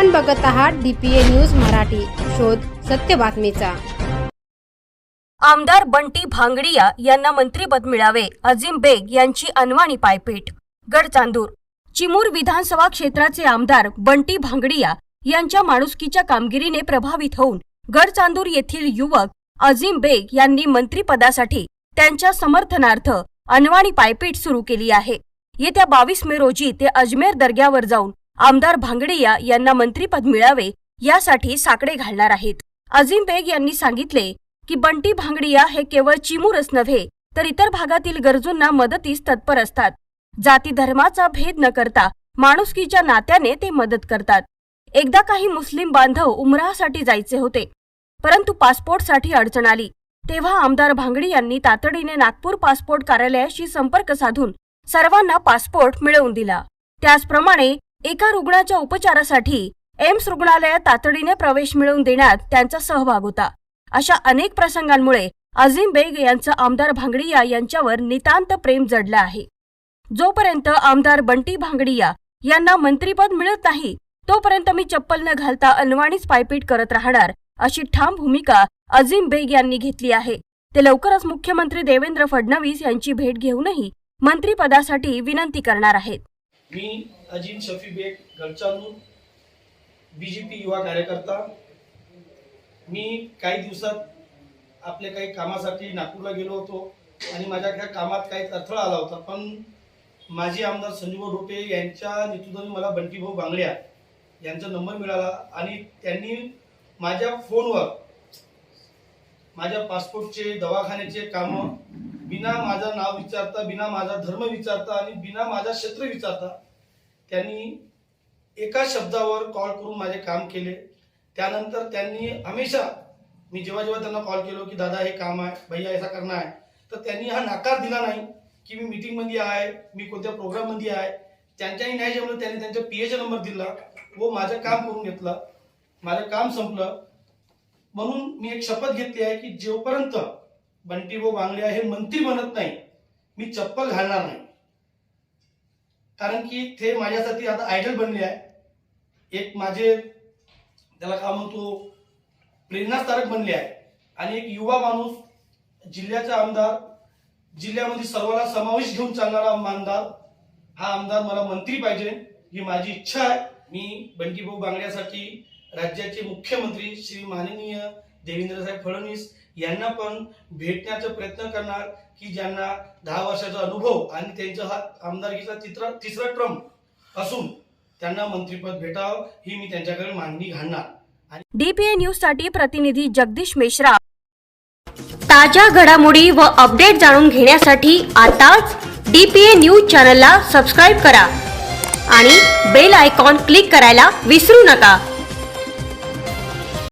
आपण बघत आहात डीपीए न्यूज मराठी. शोध सत्य बातमीचा. आमदार बंटी भांगडिया यांना मंत्रीपद मिळावे अजिम बेग यांची अनवाणी पायपीट गडचांदूर. चिमूर विधानसभा क्षेत्राचे आमदार बंटी भांगडिया यांच्या माणुसकीच्या कामगिरीने प्रभावित होऊन गडचांदूर येथील युवक अजिम बेग यांनी मंत्रीपदासाठी त्यांच्या समर्थनार्थ अनवाणी पायपीट सुरू केली आहे. येत्या बावीस मे रोजी ते अजमेर दर्ग्यावर जाऊन आमदार भांगडिया यांना मंत्रीपद मिळावे यासाठी साकडे घालणार आहेत. अजिम बेग यांनी सांगितले की बंटी भांगडिया हे केवळ चिमूरच नव्हे तर इतर भागातील गरजूंना मदतीस तत्पर असतात. जाती धर्माचा भेद न करता माणुसकीच्या नात्याने ते मदत करतात. एकदा काही मुस्लिम बांधव उमराहासाठी जायचे होते परंतु पासपोर्टसाठी अडचण आली. तेव्हा आमदार भांगडी यांनी तातडीने नागपूर पासपोर्ट कार्यालयाशी संपर्क साधून सर्वांना पासपोर्ट मिळवून दिला. त्याचप्रमाणे एका रुग्णाच्या उपचारासाठी एम्स रुग्णालयात तातडीने प्रवेश मिळवून देण्यात त्यांचा सहभाग होता. अशा अनेक प्रसंगांमुळे अझीम बेग यांचं आमदार भांगडिया यांच्यावर नितांत प्रेम जडलं आहे. जोपर्यंत आमदार बंटी भांगडिया यांना मंत्रीपद मिळत नाही तोपर्यंत मी चप्पल न घालता अनवाणीच पायपीट करत राहणार अशी ठाम भूमिका अझीम बेग यांनी घेतली आहे. ते लवकरच मुख्यमंत्री देवेंद्र फडणवीस यांची भेट घेऊनही मंत्रिपदासाठी विनंती करणार आहेत. मी अजिम शफी बेग गडचांदूर बी जे पी युवा कार्यकर्ता. मी काही दिवसात आपल्या काही कामासाठी नागपूरला गेलो होतो आणि माझ्या त्या कामात काही अडथळा आला होता. पण माजी आमदार संजीव रोपे यांच्या नेतृत्वाने मला बंटीभाऊ बांगड्या यांचा नंबर मिळाला आणि त्यांनी माझ्या फोनवर माझ्या पासपोर्टचे दवाखान्याचे कामं बिना माझं नाव विचारता बिना माझा धर्म विचारता आणि बिना माझा क्षेत्र विचारता त्यांनी एका शब्दावर कॉल करून माझे काम केले. त्यानंतर त्यांनी हमेशा मी जेव्हा जेव्हा त्यांना कॉल केलो की दादा हे काम आहे भैया ऐसा करणं आहे. तर त्यांनी हा नकार दिला नाही की मी मीटिंगमध्ये आहे मी कोणत्या प्रोग्राममध्ये आहे. त्यांच्याही नाही जमलं त्यांनी त्यांच्या पी एचा नंबर दिला व माझं काम करून घेतलं. माझं काम संपलं. म्हणून मी एक शपथ घेतली आहे की जोपर्यंत बंटी भाऊ बांगड्या हे मंत्री बनत नाही. मी चप्पल घालणार नाही. कारण की ते माझ्यासाठी आता आयडल बनले आहे. एक माझे त्याला काय म्हणतो प्रेरणास्तारक बनले आहे. आणि एक युवा माणूस जिल्ह्याचा आमदार जिल्ह्यामध्ये सर्वांना समावेश घेऊन चालणारा आमदार हा आमदार मला मंत्री पाहिजे ही माझी इच्छा आहे. मी बंटीभाऊ बांगड्यासाठी राज्याचे मुख्यमंत्री श्री माननीय देवेंद्रसाहेब फडणवीस यांना पण भेटण्याचा प्रयत्न करणार की ज्यांना दहा वर्षाचा अनुभव आणि त्यांचा हा आमदारकीचा तिसरा तिसरा ट्रम असून त्यांना मंत्रीपद भेटावं ही मी त्यांच्याकडे मागणी घालणार. डीपीए न्यूजसाठी प्रतिनिधी जगदीश मेश्रा. ताज्या घडामोडी व अपडेट जाणून घेण्यासाठी आताच डीपीए न्यूज चॅनलला सबस्क्राईब करा आणि बेल आयकॉन क्लिक करायला विसरू नका.